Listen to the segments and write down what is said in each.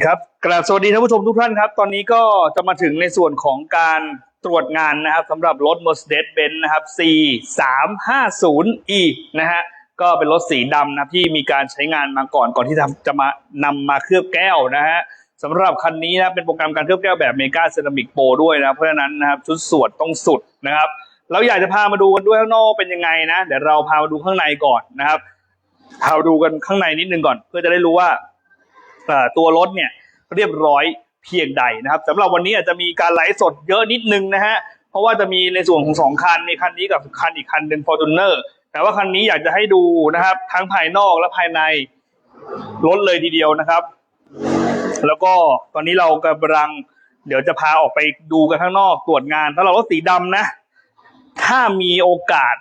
คครับกราบสวัสดีท่านผู้ชมทุกท่านครับ ตอนนี้ก็จะมาถึงในส่วนของการตรวจงานนะครับสำหรับรถ Mercedes-Benz นะครับ C 3 5 0 E นะฮะก็เป็นรถสีดำนะที่มีการใช้งานมาก่อนก่อนที่จะจะมานำมาเคลือบแก้วนะฮะสำหรับคันนี้นะเป็นโปรแกรมการเคลือบแก้วแบบเมกาเซรามิกโปรด้วยนะเพราะฉะนั้นนะครับชุดสวดต้องสุดนะครับ เราอยากจะพามาดูกันด้วยข้างนอกเป็นยังไงนะเดี๋ยวเราพามาดูข้างในก่อนนะครับพาดูกันข้างในนิดนึงก่อน เพื่อจะได้รู้ว่า ตัวรถเนี่ยเรียบร้อยเพียงใดนะครับสำหรับวันนี้อาจจะมีการไลฟ์สดเยอะนิดนึงนะฮะเพราะว่าจะมีในส่วนของสองคันมีคันนี้กับคันอีกคันหนึ่ง Fortuner แต่ว่าคันนี้อยากจะให้ดูนะครับ ทั้งภายนอกและภายในรถเลยทีเดียวนะครับ แล้วก็ตอนนี้เรากำลังเดี๋ยวจะพาออกไปดูกันข้างนอกตรวจงานถ้าเรารถสีดำนะ ถ้ามีโอกาส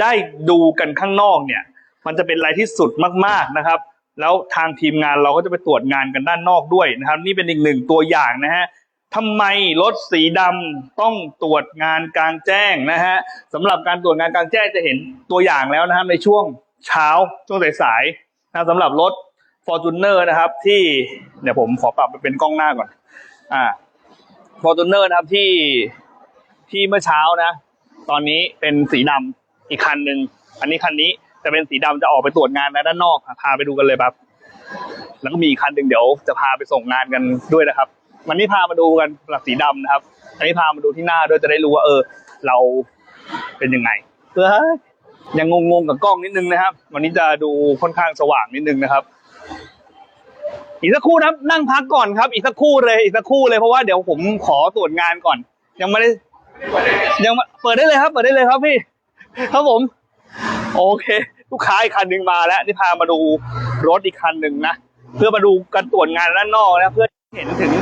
ได้ดูกันข้างนอกเนี่ย มันจะเป็นอะไรที่สุดมาก ๆนะครับ แล้วทางทีมงานเราก็จะไปตรวจงานกันด้านนอกด้วยนะครับ นี่เป็นอีกหนึ่งตัวอย่างนะฮะทำไมรถสีดำต้องตรวจงานกลางแจ้งนะฮะสำหรับการตรวจงานกลางแจ้งจะเห็นตัวอย่างแล้วนะครับในช่วงเช้าช่วงสายๆนะสำหรับรถ Fortuner นะครับ ที่เดี๋ยวผมขอปรับไปเป็นกล้องหน้าก่อนอ่า Fortuner นะครับที่ที่เมื่อเช้านะ ตอนนี้เป็นสีดำอีกคันหนึ่งอันนี้คันนี้ จะเป็นสีดำจะออกไปตรวจงานนะด้านนอกพาไปดูกันเลยครับแล้วก็มีคันหนึ่งเดี๋ยวจะพาไปส่งงานกันด้วยนะครับวันนี้พามาดูกันหลักสีดำนะครับอันนี้พามาดูที่หน้าด้วยจะได้รู้ว่าเออ เราเป็นยังไงเพื่อยังงงๆกับกล้องนิดนึงนะครับ วันนี้จะดูค่อนข้างสว่างนิดนึงนะครับ อีกสักครู่นะครับนั่งพักก่อนครับ อีกสักครู่เลยอีกสักครู่เลยเพราะว่าเดี๋ยวผมขอตรวจงานก่อน ยังไม่ได้ยังเปิดได้เลยครับ เปิดได้เลยครับพี่ ครับผม โอเค ลูกค้าอีกคันหนึ่งมาแล้วที่พามาดูรถอีกคันหนึ่งนะเพื่อมาดูการตรวจงานด้านนอกนะเพื่อเห็นถึง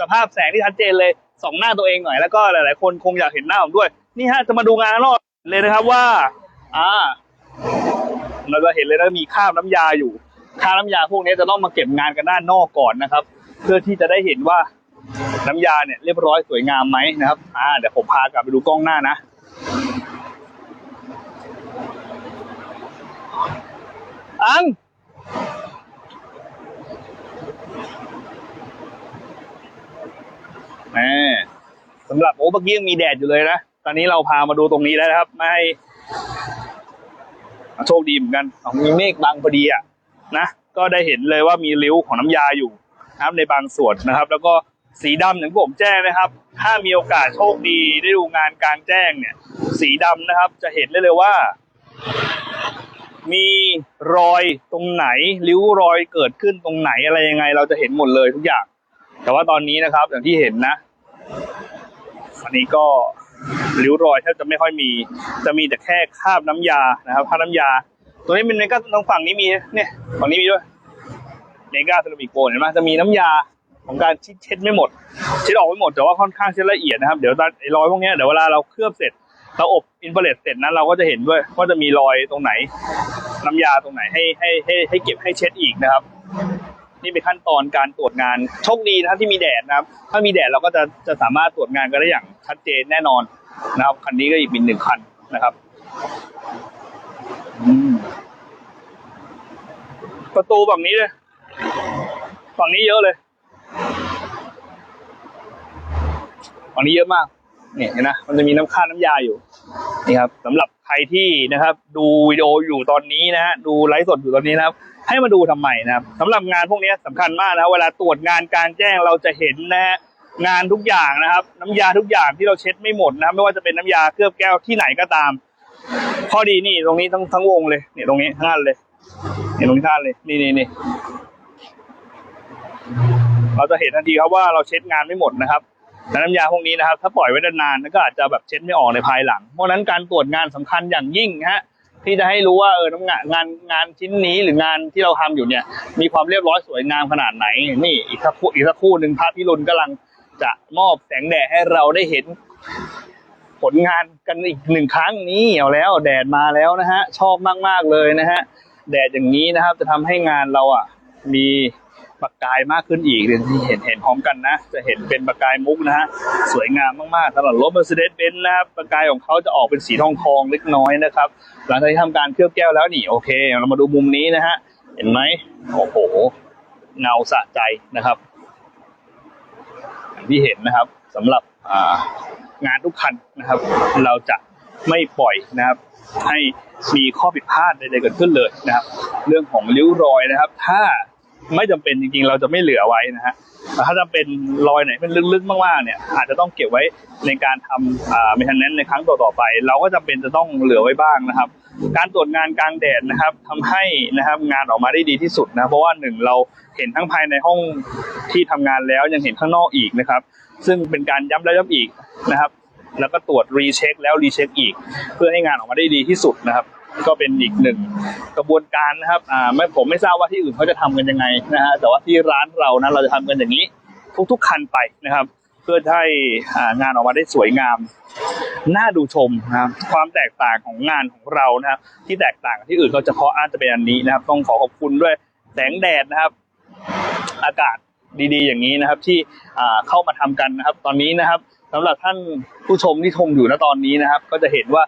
สภาพแสงที่ชัดเจนเลยสองหน้าตัวเองหน่อยแล้วก็หลาย ๆ คนคงอยากเห็นหน้าผมด้วย นี่ฮะจะมาดูงานด้านนอกเลยนะครับว่า อ่า เราจะเห็นเลยนะมีคราบน้ำยาอยู่คราบน้ำยาพวกนี้จะต้องมาเก็บงานกันด้านนอกก่อนนะครับ เพื่อที่จะได้เห็นว่าน้ำยาเนี่ยเรียบร้อยสวยงามไหมนะครับ อ่าเดี๋ยวผมพากลับไปดูกล้องหน้านะ อังแหมสำหรับโอ้เมื่อกี้ยังมีแดดอยู่เลยนะ ตอนนี้เราพามาดูตรงนี้แล้วนะครับ ไม่ให้โชคดีเหมือนกันอ๋อมีเมฆบังพอดีอะนะก็ได้เห็นเลยว่ามีริ้วของน้ำยาอยู่นะครับในบางส่วนนะครับ แล้วก็สีดำอย่างที่ผมแจ้งนะครับ ถ้ามีโอกาสโชคดีได้ดูงานกลางแจ้งเนี่ย สีดำนะครับ จะเห็นได้เลยว่า มีรอยตรงไหนริ้วรอยเกิดขึ้นตรงไหนอะไรยังไง เราจะเห็นหมดเลยทุกอย่าง แต่ว่าตอนนี้นะครับ อย่างที่เห็นนะอันนี้ก็ริ้วรอยแทบจะไม่ค่อยมี จะมีแต่แค่คราบน้ำยานะครับคราบน้ำยา ตัวนี้เป็นเมกาตรงฝั่งนี้มีเนี่ยฝั่งนี้มีด้วยเมกาเซรามิกโกเห็นไหมจะมีน้ำยาของการเช็ดไม่หมดเช็ดออกไม่หมดแต่ว่าค่อนข้างเช็ดละเอียดนะครับ เดี๋ยวตอนรอยพวกนี้เดี๋ยวเวลาเราเคลือบเสร็จ เราอบอินฟราเรดเสร็จนั้นเราก็จะเห็นด้วยว่าจะมีรอยตรงไหน น้ำยาตรงไหนให้ให้ให้ให้เก็บให้เช็ดอีกนะครับ นี่เป็นขั้นตอนการตรวจงานโชคดีนะที่มีแดดนะครับ ถ้ามีแดดเราก็จะจะสามารถตรวจงานกันได้อย่างชัดเจนแน่นอนนะครับคันนี้ก็อีกเป็นหนึ่งคันนะครับประตูฝั่งนี้เลยฝั่งนี้เยอะเลยฝั่งนี้เยอะมาก เนี่ยนะมันจะมีน้ำค่าน้ำยาอยู่นี่ครับสำหรับใครที่นะครับ ดูวิดีโออยู่ตอนนี้นะฮะดูไลฟ์สดอยู่ตอนนี้นะครับ ให้มาดูทำไมนะครับสำหรับงานพวกนี้สำคัญมากนะเวลาตรวจงานกลารแจ้งเราจะเห็นนะฮะงานทุกอย่างนะครับ น้ำยาทุกอย่างที่เราเช็ดไม่หมดนะครับไม่ว่าจะเป็นน้ำยาเคลือบแก้วที่ไหนก็ตามข้อดีนี่ตรงนี้ทั้งทั้งวงเลยเนี่ยตรงนี้ทั้งอันเลยเนี่ยตรงนี้ทั้งอันเลย นี่นี่นี่เราจะเห็นทันทีครับว่าเราเช็ดงานไม่หมดนะครับ และน้ำยาพวกนี้นะครับ ถ้าปล่อยไว้นานๆก็อาจจะแบบเช็ดไม่ออกในภายหลัง เพราะฉะนั้นการตรวจงานสำคัญอย่างยิ่งฮะที่จะให้รู้ว่าเออน้ำงานงานงานชิ้นนี้หรืองานที่เราทำอยู่เนี่ย มีความเรียบร้อยสวยงามขนาดไหน นี่อีกสักครู่อีกสักครู่หนึ่งพระพิรุณกำลังจะมอบแสงแดดให้เราได้เห็น ผลงานกันอีกหนึ่งครั้งนี้เอาแล้ว แดดมาแล้วนะฮะชอบมากๆเลยนะฮะแดดอย่างนี้นะครับ จะทำให้งานเราอะ มี ประกายมากขึ้นอีกเดี๋ยวที่เห็นเห็นพร้อมกันนะ จะเห็นเป็นประกายมุกนะฮะสวยงามมากๆสำหรับรถ Mercedes-Benz นะครับประกายของเขาจะออกเป็นสีทองทองเล็กน้อยนะครับหลังจากที่ทำการเคลือบแก้วแล้วนี่โอเค เรามาดูมุมนี้นะฮะเห็นไหมโอ้โหเงาสะใจนะครับอย่างที่เห็นนะครับสำหรับงานทุกคันนะครับ เราจะไม่ปล่อยนะครับให้มีข้อผิดพลาดใดๆเกิดขึ้นเลยนะครับ เรื่องของริ้วรอยนะครับ ถ้า ไม่จำเป็นจริงๆ เราจะไม่เหลือไว้นะฮะแต่ถ้าจะเป็นรอยไหนเป็นลึกๆ มากๆ เนี่ย อาจจะต้องเก็บไว้ในการทำเมนเทนเนนในครั้งต่อๆไป เราก็จำเป็นจะต้องเหลือไว้บ้างนะครับ การตรวจงานกลางแดดนะครับทำให้นะครับงานออกมาได้ดีที่สุดนะ เพราะว่าหนึ่งเราเห็นทั้งภายในห้องที่ทำงานแล้วยังเห็นข้างนอกอีกนะครับ ซึ่งเป็นการย้ำแล้วย้ำอีกนะครับ แล้วก็ตรวจรีเช็คแล้วรีเช็คอีก เพื่อให้งานออกมาได้ดีที่สุดนะครับ ก็เป็นอีกหนึ่งกระบวนการนะครับอ่าไม่ผมไม่ทราบว่าที่อื่นเขาจะทำกันยังไงนะฮะแต่ว่าที่ร้านเรานะเราจะทำกันอย่างนี้ ทุกๆคันไปนะครับ เพื่อให้อ่างานออกมาได้สวยงามน่าดูชมนะครับความแตกต่างของงานของเรานะครับที่แตกต่างกับที่อื่นก็เพาะอาจจะเป็นอันนี้นะครับ ต้องขอขอบคุณด้วยแสงแดดนะครับ อากาศดีๆ อย่างนี้นะครับ ที่อ่าเข้ามาทำกันนะครับ ตอนนี้นะครับสำหรับท่านผู้ชมที่ชมอยู่ณตอนนี้นะครับ ก็จะเห็นว่า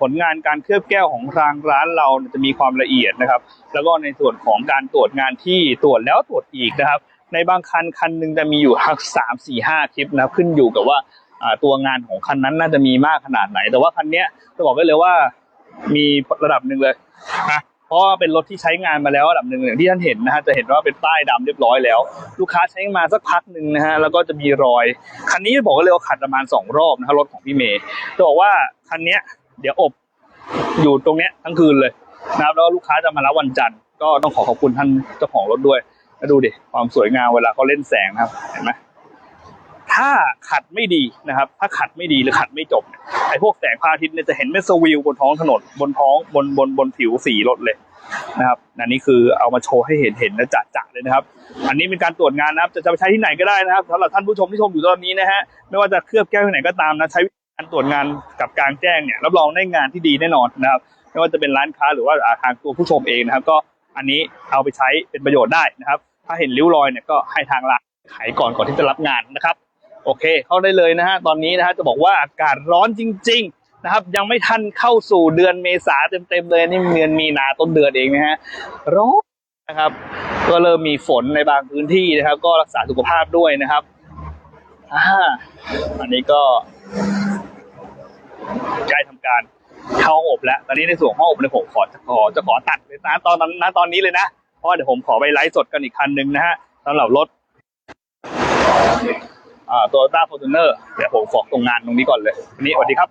ผลงานการเคลือบแก้วของทางร้านเราจะมีความละเอียดนะครับ แล้วก็ในส่วนของการตรวจงานที่ตรวจแล้วตรวจอีกนะครับ ในบางคันคันหนึ่งจะมีอยู่ทักสามสี่ห้าคลิปนะครับขึ้นอยู่กับว่าตัวงานของคันนั้นน่าจะมีมากขนาดไหน แต่ว่าคันเนี้ยจะบอกได้เลยว่ามีระดับหนึ่งเลยนะเพราะเป็นรถที่ใช้งานมาแล้วระดับหนึ่งอย่างที่ท่านเห็นนะฮะจะเห็นว่าเป็นป้ายดำเรียบร้อยแล้ว ลูกค้าใช้มาสักพักหนึ่งนะฮะแล้วก็จะมีรอย คันนี้บอกก็เลยว่าขัดประมาณสองรอบนะครับรถของพี่เมย์จะบอกว่าคันเนี้ย เดี๋ยวอบอยู่ตรงเนี้ยทั้งคืนเลยนะครับแล้วลูกค้าจะมารับวันจันทร์ก็ต้องขอขอบคุณท่านเจ้าของรถด้วยแล้วดูดิความสวยงามเวลาเขาเล่นแสงนะครับเห็นไหมถ้าขัดไม่ดีนะครับ ถ้าขัดไม่ดีหรือขัดไม่จบไอ้พวกแสงพระอาทิตย์เนี่ยจะเห็นเป็นสวิวบนท้องถนนบนท้องบนบนบนผิวสีรถเลยนะครับอันนี้คือเอามาโชว์ให้เห็นเห็นและจัดจัเลยนะครับ อันนี้เป็นการตรวจงานนะครับ จะจะไปใช้ที่ไหนก็ได้นะครับสำหรับท่านผู้ชมที่ชมอยู่ตอนนี้นะฮะไม่ว่าจะเคลือบแก้วที่ไหนก็ตามนะใช้ การตรวจงานกับกลางแจ้งเนี่ยรับรองได้งานที่ดีแน่นอนนะครับ ไม่ว่าจะเป็นร้านค้าหรือว่าอ่าทางตัวผู้ชมเองนะครับ ก็อันนี้เอาไปใช้เป็นประโยชน์ได้นะครับ ถ้าเห็นริ้วรอยเนี่ยก็ให้ทางร้านไขก่อนก่อนที่จะรับงานนะครับ โอเค เข้าได้เลยนะฮะตอนนี้นะฮะจะบอกว่าอากาศร้อนจริง ๆนะครับยังไม่ทันเข้าสู่เดือนเมษาเต็มๆเลยนี่เดือนมีนาต้นเดือนเองนะฮะร้อนนะครับ ก็เริ่มมีฝนในบางพื้นที่นะครับ ก็รักษาสุขภาพด้วยนะครับอ่าอันนี้ก็ ใกล้ทำการเข้าห้องอบแล้ว ตอนนี้ในส่วนห้องอบเนี่ยผมขอจะขอจะขอตัดเลยนะตอนนั้นนะตอนนี้เลยนะ เพราะว่าเดี๋ยวผมขอไปไลฟ์สดกันอีกคันหนึ่งนะฮะสำหรับรถอ่าตัวต้าฟอร์จูเนอร์เดี๋ยวผมขอตรงงานตรงนี้ก่อนเลย วันนี้สวัสดีครับ